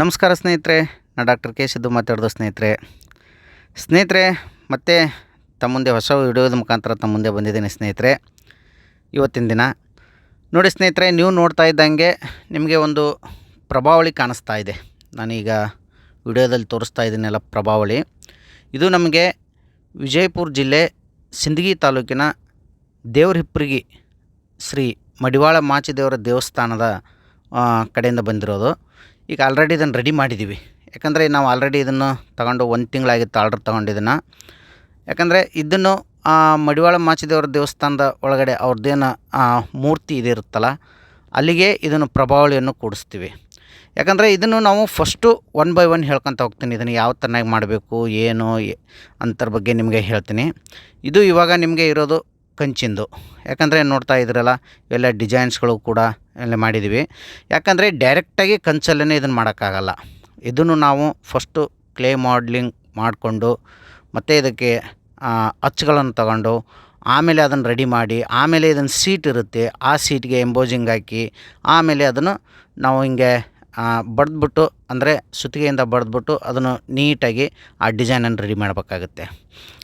ನಮಸ್ಕಾರ ಸ್ನೇಹಿತರೆ ನಾನು ಡಾಕ್ಟರ್ ಕೆ ಸಿದ್ದು ಮಾತಾಡೋದು ಸ್ನೇಹಿತರೆ. ಸ್ನೇಹಿತರೆ, ಮತ್ತೆ ತಮ್ಮ ಮುಂದೆ ಹೊಸ ವಿಡಿಯೋದ ಮುಖಾಂತರ ತಮ್ಮ ಮುಂದೆ ಬಂದಿದ್ದೀನಿ ಸ್ನೇಹಿತರೆ. ಇವತ್ತಿನ ದಿನ. ನೋಡಿ ಸ್ನೇಹಿತರೆ, ನೀವು ನೋಡ್ತಾ ಇದ್ದಂಗೆ ನಿಮಗೆ ಒಂದು ಪ್ರಭಾವಳಿ ಕಾಣಿಸ್ತಾ ಇದೆ. ನಾನೀಗ ವಿಡಿಯೋದಲ್ಲಿ ತೋರಿಸ್ತಾ ಇದ್ದೀನಲ್ಲ ಪ್ರಭಾವಳಿ. ಇದು ನಮಗೆ ವಿಜಯಪುರ ಜಿಲ್ಲೆ ಸಿಂದಗಿ ತಾಲೂಕಿನ ದೇವ್ರಹಿಪ್ಪರಿಗಿ ಶ್ರೀ ಮಡಿವಾಳ ಮಾಚಿದೇವರ ದೇವಸ್ಥಾನದ ಕಡೆಯಿಂದ ಬಂದಿರೋದು. ಈಗ ಆಲ್ರೆಡಿ ಇದನ್ನು ರೆಡಿ ಮಾಡಿದ್ದೀವಿ ಯಾಕಂದರೆ ನಾವು ಆಲ್ರೆಡಿ ಇದನ್ನು ತಗೊಂಡು ಒಂದು ತಿಂಗಳಾಗಿತ್ತು ಆರ್ಡ್ರ್ ತೊಗೊಂಡಿದ್ದನ್ನು ಯಾಕಂದರೆ ಇದನ್ನು ಮಡಿವಾಳ ಮಾಚಿದೇವರ ದೇವಸ್ಥಾನದ ಒಳಗಡೆ ಅವ್ರದ್ದೇನು ಮೂರ್ತಿ ಇದಿರುತ್ತಲ್ಲ ಅಲ್ಲಿಗೆ ಇದನ್ನು ಪ್ರಭಾವಳಿಯನ್ನು ಕೂಡಿಸ್ತೀವಿ. ಯಾಕಂದರೆ ಇದನ್ನು ನಾವು ಫಸ್ಟು ಒನ್ ಬೈ ಒನ್ ಹೇಳ್ಕೊತ ಹೋಗ್ತೀನಿ. ಇದನ್ನು ಯಾವ ಥರನಾಗಿ ಮಾಡಬೇಕು, ಏನು ಅಂತರ ಬಗ್ಗೆ ನಿಮಗೆ ಹೇಳ್ತೀನಿ. ಇದು ಇವಾಗ ನಿಮಗೆ ಇರೋದು ಕಂಚಿಂದು. ಯಾಕಂದರೆ ನೋಡ್ತಾ ಇದ್ರಲ್ಲ, ಎಲ್ಲ ಡಿಸೈನ್ಸ್ಗಳು ಕೂಡ ಎಲ್ಲ ಮಾಡಿದ್ದೀವಿ ಯಾಕಂದರೆ ಡೈರೆಕ್ಟಾಗಿ ಕಂಚಲ್ಲೇ ಇದನ್ನು ಮಾಡೋಕ್ಕಾಗಲ್ಲ. ಇದನ್ನು ನಾವು ಫಸ್ಟು ಕ್ಲೇ ಮಾಡ್ಲಿಂಗ್ ಮಾಡಿಕೊಂಡು, ಮತ್ತು ಇದಕ್ಕೆ ಅಚ್ಚುಗಳನ್ನು ತಗೊಂಡು, ಆಮೇಲೆ ಅದನ್ನು ರೆಡಿ ಮಾಡಿ, ಆಮೇಲೆ ಇದನ್ನು ಸೀಟ್ ಇರುತ್ತೆ, ಆ ಸೀಟ್ಗೆ ಎಂಬೋಜಿಂಗ್ ಹಾಕಿ, ಆಮೇಲೆ ಅದನ್ನು ನಾವು ಹಿಂಗೆ ಬಡ್ದ್ಬಿಟ್ಟು, ಅಂದರೆ ಸುತ್ತಿಗೆಯಿಂದ ಬಡಿದ್ಬಿಟ್ಟು ಅದನ್ನು ನೀಟಾಗಿ ಆ ಡಿಸೈನನ್ನು ರೆಡಿ ಮಾಡಬೇಕಾಗುತ್ತೆ.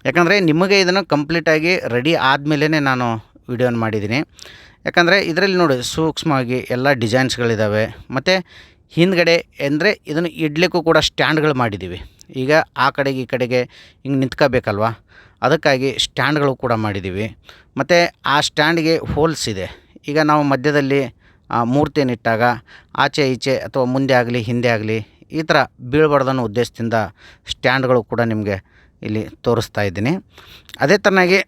ಯಾಕಂದರೆ ನಿಮಗೆ ಇದನ್ನು ಕಂಪ್ಲೀಟಾಗಿ ರೆಡಿ ಆದಮೇಲೇ ನಾನು ವಿಡಿಯೋನ ಮಾಡಿದ್ದೀನಿ. ಯಾಕಂದರೆ ಇದರಲ್ಲಿ ನೋಡಿ, ಸೂಕ್ಷ್ಮವಾಗಿ ಎಲ್ಲ ಡಿಸೈನ್ಸ್ಗಳಿದ್ದಾವೆ ಮತ್ತು ಹಿಂದ್ಗಡೆ ಅಂದರೆ ಇದನ್ನು ಇಡ್ಲಿಕ್ಕೂ ಕೂಡ ಸ್ಟ್ಯಾಂಡ್ಗಳು ಮಾಡಿದ್ದೀವಿ ಈಗ ಆ ಕಡೆಗೆ ಈ ಕಡೆಗೆ ಹಿಂಗೆ ನಿಂತ್ಕೋಬೇಕಲ್ವ? ಅದಕ್ಕಾಗಿ ಸ್ಟ್ಯಾಂಡ್ಗಳು ಕೂಡ ಮಾಡಿದ್ದೀವಿ ಮತ್ತು ಆ ಸ್ಟ್ಯಾಂಡ್ಗೆ ಹೋಲ್ಸ್ ಇದೆ. ಈಗ ನಾವು ಮಧ್ಯದಲ್ಲಿ ಆ, ಮೂರ್ತಿಯನ್ನಿಟ್ಟಾಗ ಆಚೆ ಈಚೆ ಅಥವಾ ಮುಂದೆ ಆಗಲಿ ಹಿಂದೆ ಆಗಲಿ ಈ ಥರ ಬೀಳ್ಬಾರ್ದು ಉದ್ದೇಶದಿಂದ ಸ್ಟ್ಯಾಂಡ್ಗಳು ಕೂಡ ನಿಮಗೆ ಇಲ್ಲಿ ತೋರಿಸ್ತಾ ಇದ್ದೀನಿ. ಅದೇ ಥರನಾಗಿ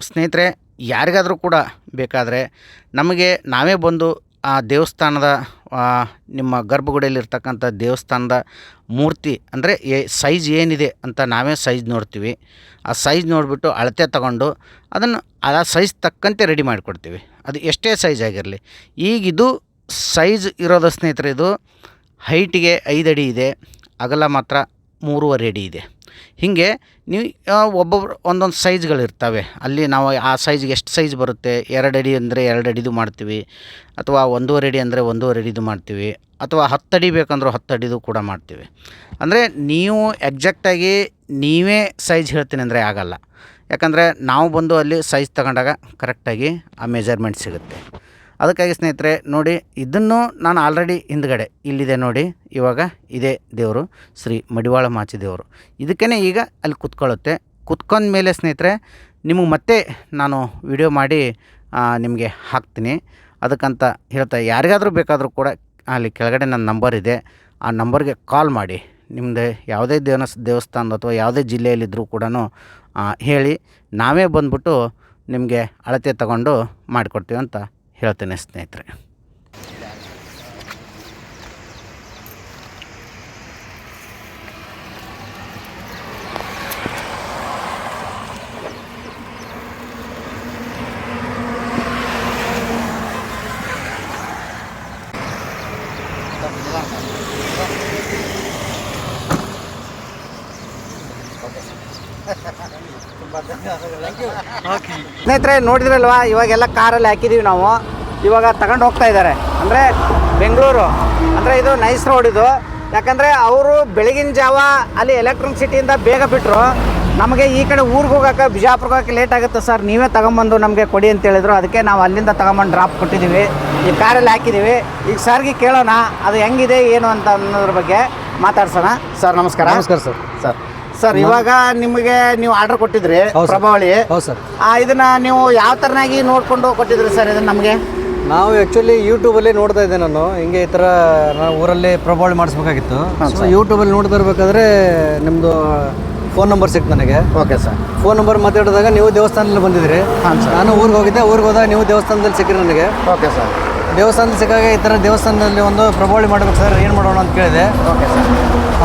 ಸ್ನೇಹಿತರೆ ಯಾರಿಗಾದರೂ ಕೂಡ ಬೇಕಾದರೆ ನಮಗೆ ನಾವೇ ಬಂದು ಆ ದೇವಸ್ಥಾನದ ನಿಮ್ಮ ಗರ್ಭಗುಡಿಯಲ್ಲಿರ್ತಕ್ಕಂಥ ದೇವಸ್ಥಾನದ ಮೂರ್ತಿ, ಅಂದರೆ ಏ ಸೈಜ್ ಏನಿದೆ ಅಂತ ನಾವೇ ಸೈಜ್ ನೋಡ್ತೀವಿ. ಆ ಸೈಜ್ ನೋಡಿಬಿಟ್ಟು ಅಳತೆ ತಗೊಂಡು ಅದನ್ನು, ಆ ಸೈಜ್ ತಕ್ಕಂತೆ ರೆಡಿ ಮಾಡಿಕೊಡ್ತೀವಿ. ಅದು ಎಷ್ಟೇ ಸೈಜ್ ಆಗಿರಲಿ. ಈಗಿದು ಸೈಜ್ ಇರೋದು ಸ್ನೇಹಿತರೆ, ಇದು ಹೈಟಿಗೆ ಐದು ಅಡಿ ಇದೆ. ಅಗಲ ಮಾತ್ರ ಮೂರುವರೆ ಅಡಿ ಇದೆ. ಹೀಗೆ ನೀವು ಒಬ್ಬೊಬ್ರು ಒಂದೊಂದು ಸೈಜ್ಗಳಿರ್ತವೆ ಅಲ್ಲಿ ನಾವು ಆ ಸೈಜ್ಗೆ ಎಷ್ಟು ಸೈಜ್ ಬರುತ್ತೆ? ಎರಡು ಅಡಿ ಅಂದರೆ ಎರಡು ಅಡಿದು ಮಾಡ್ತೀವಿ. ಅಥವಾ ಒಂದೂವರೆ ಅಡಿ ಅಂದರೆ ಒಂದೂವರೆ ಅಡಿದು ಮಾಡ್ತೀವಿ. ಅಥವಾ ಹತ್ತು ಅಡಿ ಬೇಕಂದ್ರೆ ಹತ್ತು ಅಡಿದು ಕೂಡ ಮಾಡ್ತೀವಿ. ಅಂದರೆ ನೀವು ಎಕ್ಸಾಕ್ಟಾಗಿ ನೀವೇ ಸೈಜ್ ಹೇಳ್ತೀನಿ ಅಂದರೆ ಆಗಲ್ಲ. ಯಾಕಂದರೆ ನಾವು ಬಂದು ಅಲ್ಲಿ ಸೈಜ್ ತಗೊಂಡಾಗ ಕರೆಕ್ಟಾಗಿ ಆ ಮೆಜರ್ಮೆಂಟ್ ಸಿಗುತ್ತೆ. ಅದಕ್ಕಾಗಿ ಸ್ನೇಹಿತರೆ, ನೋಡಿ, ಇದನ್ನು ನಾನು ಆಲ್ರೆಡಿ ಹಿಂದ್ಗಡೆ, ಇಲ್ಲಿದೆ ನೋಡಿ, ಇವಾಗ ಇದೇ ದೇವರು, ಶ್ರೀ ಮಡಿವಾಳ ಮಾಚಿ ದೇವರು. ಇದಕ್ಕೇ ಈಗ ಅಲ್ಲಿ ಕುತ್ಕೊಳ್ಳುತ್ತೆ. ಕುತ್ಕೊಂಡ ಮೇಲೆ ಸ್ನೇಹಿತರೆ, ನಿಮಗೆ ಮತ್ತೆ ನಾನು ವಿಡಿಯೋ ಮಾಡಿ ನಿಮಗೆ ಹಾಕ್ತೀನಿ. ಅದಕ್ಕಂತ ಹೇಳ್ತಾ, ಯಾರಿಗಾದರೂ ಬೇಕಾದರೂ ಕೂಡ ಅಲ್ಲಿ ಕೆಳಗಡೆ ನನ್ನ ನಂಬರ್ ಇದೆ. ಆ ನಂಬರ್ಗೆ ಕಾಲ್ ಮಾಡಿ. ನಿಮ್ಮದೇ ಯಾವುದೇ ದೇವನ ದೇವಸ್ಥಾನದ ಅಥವಾ ಯಾವುದೇ ಜಿಲ್ಲೆಯಲ್ಲಿದ್ದರೂ ಕೂಡ ಹೇಳಿ. ನಾವೇ ಬಂದ್ಬಿಟ್ಟು ನಿಮಗೆ ಅಳತೆ ತಗೊಂಡು ಮಾಡಿಕೊಡ್ತೀವಿ ಅಂತ ಹೇಳ್ತೇನೆ ಸ್ನೇಹಿತರೆ. ಸ್ನೇಹಿತರೆ ನೋಡಿದ್ರಲ್ವಾ? ಇವಾಗೆಲ್ಲ ಕಾರಲ್ಲಿ ಹಾಕಿದ್ದೀವಿ ನಾವು. ಇವಾಗ ತಗೊಂಡು ಹೋಗ್ತಾ ಇದ್ದಾರೆ. ಅಂದರೆ ಬೆಂಗಳೂರು. ಅಂದರೆ ಇದು ನೈಸ್ ರೋಡ್ ಇದು. ಯಾಕಂದರೆ ಅವರು ಬೆಳಗಿನ ಜಾವ ಅಲ್ಲಿ ಎಲೆಕ್ಟ್ರಿಸಿಟಿಯಿಂದ ಬೇಗ ಬಿಟ್ಟರು ನಮಗೆ ಈ ಕಡೆ ಊರಿಗೆ ಹೋಗೋಕೆ ಬಿಜಾಪುರಕ್ಕೆ ಹೋಗೋಕೆ ಲೇಟ್ ಆಗುತ್ತೆ ಸರ್ ನೀವೇ ತಗೊಂಬಂದು ನಮಗೆ ಕೊಡಿ ಅಂತ ಹೇಳಿದ್ರು. ಅದಕ್ಕೆ ನಾವು ಅಲ್ಲಿಂದ ತಗೊಂಬಂದು ಡ್ರಾಪ್ ಕೊಟ್ಟಿದ್ದೀವಿ. ಈ ಕಾರಲ್ಲಿ ಹಾಕಿದ್ದೀವಿ. ಈಗ ಸರ್ಗೆ ಕೇಳೋಣ ಅದು ಹೆಂಗಿದೆ ಏನು ಅಂತ ಅನ್ನೋದ್ರ ಬಗ್ಗೆ ಮಾತಾಡ್ಸೋಣ. ಸರ್ ನಮಸ್ಕಾರ. ನಮಸ್ಕಾರ ಸರ್ ಸರ್ ಸರ್ ಇವಾಗ ನಿಮಗೆ ನೀವು ಆರ್ಡರ್ ಕೊಟ್ಟಿದ್ರಿ ಹೌದು ಸರ್. ಪ್ರಭಾವಳಿ ಹೌದು ಸರ್. ಆ, ಇದನ್ನ ನೀವು ಯಾವ ತರನಾಗಿ ನೋಡ್ಕೊಂಡು ಕೊಟ್ಟಿದ್ರಿ ಸರ್ ಇದನ್ನ ನಮಗೆ? ನಾವು ಆ್ಯಕ್ಚುಲಿ ಯೂಟ್ಯೂಬಲ್ಲಿ ನೋಡ್ತಾ ಇದ್ದೆ ನಾನು. ಹಿಂಗೆ ಈ ಥರ ನಾವು ಊರಲ್ಲಿ ಪ್ರಭಾವಳಿ ಮಾಡಿಸ್ಬೇಕಾಗಿತ್ತು. ಸೊ ಯೂಟ್ಯೂಬಲ್ಲಿ ನೋಡ್ತಾ ಇರ್ಬೇಕಾದ್ರೆ ನಿಮ್ಮದು ಫೋನ್ ನಂಬರ್ ಸಿಕ್ತು ನನಗೆ. Okay sir. ಫೋನ್ ನಂಬರ್ ಮಾತಾಡಿದಾಗ ನೀವು ದೇವಸ್ಥಾನದಲ್ಲಿ ಬಂದಿದ್ರಿ ನಾನು ಊರಿಗೆ ಹೋಗಿದ್ದೆ. ಊರಿಗೆ ಹೋದಾಗ ನೀವು ದೇವಸ್ಥಾನದಲ್ಲಿ ಸಿಕ್ಕಿರಿ ನನಗೆ. Okay sir. ದೇವಸ್ಥಾನದಲ್ಲಿ ಸಿಕ್ಕಾಗ ಈ ಥರ ದೇವಸ್ಥಾನದಲ್ಲಿ ಒಂದು ಪ್ರಭಾವಳಿ ಮಾಡ್ಬೇಕು ಸರ್ ಏನು ಮಾಡೋಣ ಅಂತ ಕೇಳಿದೆ. ಓಕೆ ಸರ್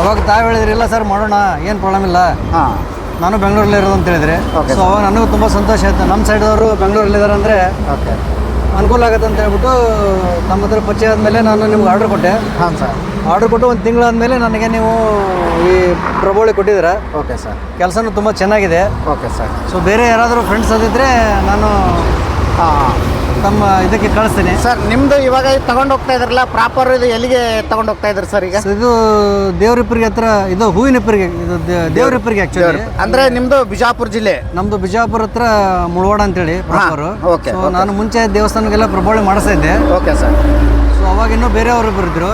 ಅವಾಗ ತಾವು ಹೇಳಿದ್ರಿ ಇಲ್ಲ ಸರ್ ಮಾಡೋಣ ಏನು ಪ್ರಾಬ್ಲಮ್ ಇಲ್ಲ. ಹಾಂ. ನಾನು ಬೆಂಗಳೂರಲ್ಲಿ ಇರೋದು ಅಂತ ಹೇಳಿದ್ರೆ. ಓಕೆ ಸೊ ಅವಾಗ ನನಗೂ ತುಂಬ ಸಂತೋಷ ಆಯಿತು. ನಮ್ಮ ಸೈಡ್ದವರು ಬೆಂಗಳೂರಲ್ಲಿದ್ದಾರೆ ಅಂದರೆ ಓಕೆ ಅನುಕೂಲ ಆಗುತ್ತೆ ಅಂತ ಹೇಳ್ಬಿಟ್ಟು ನಮ್ಮ ಹತ್ರ ಪರಿಚಯ ಆದಮೇಲೆ ನಾನು ನಿಮ್ಗೆ ಆರ್ಡ್ರ್ ಕೊಟ್ಟೆ. ಹಾಂ ಸರ್ ಆರ್ಡ್ರ್ ಕೊಟ್ಟು ಒಂದು ತಿಂಗಳಾದಮೇಲೆ ನನಗೆ ನೀವು ಈ ಪ್ರಭಾವಳಿ ಕೊಟ್ಟಿದ್ದೀರಾ. ಓಕೆ ಸರ್ ಕೆಲಸನೂ ತುಂಬ ಚೆನ್ನಾಗಿದೆ. ಓಕೆ ಸರ್ ಸೊ ಬೇರೆ ಯಾರಾದರೂ ಫ್ರೆಂಡ್ಸ್ ಅದಿದ್ದರೆ ನಾನು ಹಾಂ. ತಮ್ಮ ಇದಕ್ಕೆ ಕಳಿಸ್ತೀನಿ. ಸರ್ ನಿಮ್ಮದು ಇವಾಗ ತಗೊಂಡು ಹೋಗ್ತಾ ಇದ್ರಲ್ಲ ಪ್ರಾಪರ್ ಇದು ಎಲ್ಲಿಗೆ ತಗೊಂಡು ಹೋಗ್ತಾ ಇದ್ರಿ ಸರ್ ಈಗ? ಇದು ದೇವ್ರಿಪ್ಪರಿಗೆ ಹತ್ರ ಇದು ಹೂವಿನಪ್ಪರಿಗೆ ಇದು ದೇ- ಆಕ್ಚುಲಿ ಅಂದ್ರೆ ನಿಮ್ಮದು ಬಿಜಾಪುರ ಜಿಲ್ಲೆ? ನಮ್ದು ಬಿಜಾಪುರ ಹತ್ರ ಮುಳವಾಡ ಅಂತೇಳಿ ಪ್ರಾಪರ್ ಓಕೆ ನಾನು ಮುಂಚೆ ದೇವಸ್ಥಾನಕ್ಕೆಲ್ಲ ಪ್ರಬಾವಳಿ ಮಾಡಿಸ್ತಾ ಇದ್ದೆ. ಓಕೆ ಸರ್ ಅವಾಗ ಇನ್ನೂ ಬೇರೆಯವರು ಬರಿದ್ರು.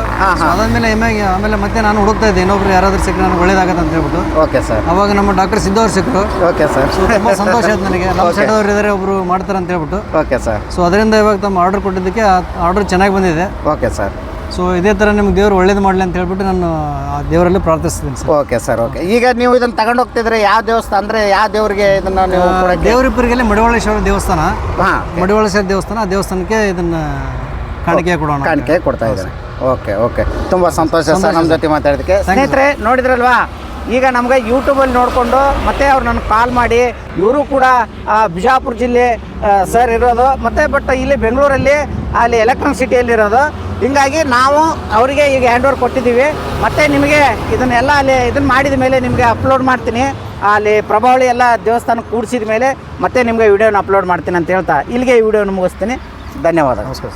ಅದಾದ್ಮೇಲೆ ಎಮ್ಮೆಗೆ ಆಮೇಲೆ ಮತ್ತೆ ನಾನು ಹುಡುಕ್ತಾ ಇದ್ದೆ ಇನ್ನೊಬ್ರು ಯಾರಾದ್ರೂ ಸಿಕ್ಕರೆ ನನಗೆ ಒಳ್ಳೇದಾಗತ್ತೆ ಅಂತ ಹೇಳ್ಬಿಟ್ಟು. ಓಕೆ ಸರ್ ಅವಾಗ ನಮ್ಮ ಡಾಕ್ಟರ್ ಸಿದ್ದವ್ರು ಸಿಕ್ಕರು ಓಕೆ ಸರ್ ತುಂಬ ಸಂತೋಷ ಆಯ್ತು ನನಗೆ. ನಮ್ಮ ಸೈಡ್ ಅವ್ರು ಇದ್ದಾರೆ ಒಬ್ರು ಮಾಡ್ತಾರೆ ಅಂತ ಹೇಳ್ಬಿಟ್ಟು. ಓಕೆ ಸರ್ ಸೊ ಅದರಿಂದ ಇವಾಗ ತಮ್ಮ ಆರ್ಡರ್ ಕೊಟ್ಟಿದ್ದಕ್ಕೆ ಆರ್ಡರ್ ಚೆನ್ನಾಗಿ ಬಂದಿದೆ. ಓಕೆ ಸರ್ ಸೊ ಇದೇ ಥರ ನಿಮ್ಗೆ ದೇವ್ರು ಒಳ್ಳೇದು ಮಾಡಲಿ ಅಂತ ಹೇಳ್ಬಿಟ್ಟು ನಾನು ದೇವರಲ್ಲಿ ಪ್ರಾರ್ಥಿಸ್ತೀನಿ ಸರ್ ಓಕೆ ಸರ್ ಓಕೆ ಈಗ ನೀವು ಇದನ್ನ ತಗೊಂಡು ಹೋಗ್ತಿದ್ರೆ ಯಾವ ದೇವಸ್ಥಾನ? ಅಂದ್ರೆ ಯಾವ ದೇವರಿಗೆ ಇದನ್ನ ನೀವು ದೇವರಿಬ್ಬರಿಗೆಲ್ಲ ಮಡಿವಾಳೇಶ್ವರ ದೇವಸ್ಥಾನ. ಹಾಂ. ಮಡಿವಾಳೇಶ್ವರ ದೇವಸ್ಥಾನ ಆ ದೇವಸ್ಥಾನಕ್ಕೆ ಇದನ್ನ ಕಾಣಿಕೆ ಕೊಡೋಣ ಕಾಣಿಕೆ ಕೊಡ್ತಾ ಇದ್ದಾರೆ. Okay okay. ತುಂಬ ಸಂತೋಷ ಸರ್ ನಮ್ಮ ಜೊತೆ ಮಾತಾಡೋದಕ್ಕೆ ಸ್ನೇಹಿತರೆ ನೋಡಿದ್ರಲ್ವಾ? ಈಗ ನಮ್ಗೆ ಯೂಟ್ಯೂಬಲ್ಲಿ ನೋಡಿಕೊಂಡು ಮತ್ತೆ ಅವ್ರು ನನಗೆ ಕಾಲ್ ಮಾಡಿ. ಇವರು ಕೂಡ ಬಿಜಾಪುರ ಜಿಲ್ಲೆ ಸರ್ ಇರೋದು. ಮತ್ತೆ ಬಟ್ ಇಲ್ಲಿ ಬೆಂಗಳೂರಲ್ಲಿ ಅಲ್ಲಿ ಎಲೆಕ್ಟ್ರಾನಿಕ್ ಸಿಟಿಯಲ್ಲಿ ಇರೋದು. ಹಿಂಗಾಗಿ ನಾವು ಅವರಿಗೆ ಈಗ ಹ್ಯಾಂಡ್ ಓವರ್ ಕೊಟ್ಟಿದ್ದೀವಿ. ಮತ್ತೆ ನಿಮಗೆ ಇದನ್ನೆಲ್ಲ ಅಲ್ಲಿ ಇದನ್ನ ಮಾಡಿದ ಮೇಲೆ ನಿಮಗೆ ಅಪ್ಲೋಡ್ ಮಾಡ್ತೀನಿ. ಅಲ್ಲಿ ಪ್ರಭಾವಳಿ ಎಲ್ಲ ದೇವಸ್ಥಾನ ಕೂಡಿಸಿದ ಮೇಲೆ ಮತ್ತೆ ನಿಮಗೆ ವಿಡಿಯೋನ ಅಪ್ಲೋಡ್ ಮಾಡ್ತೀನಿ ಅಂತ ಹೇಳ್ತಾ ಇಲ್ಲಿಗೆ ಈ ವಿಡಿಯೋನ ಮುಗಿಸ್ತೀನಿ. ಧನ್ಯವಾದ ನಮಸ್ಕಾರ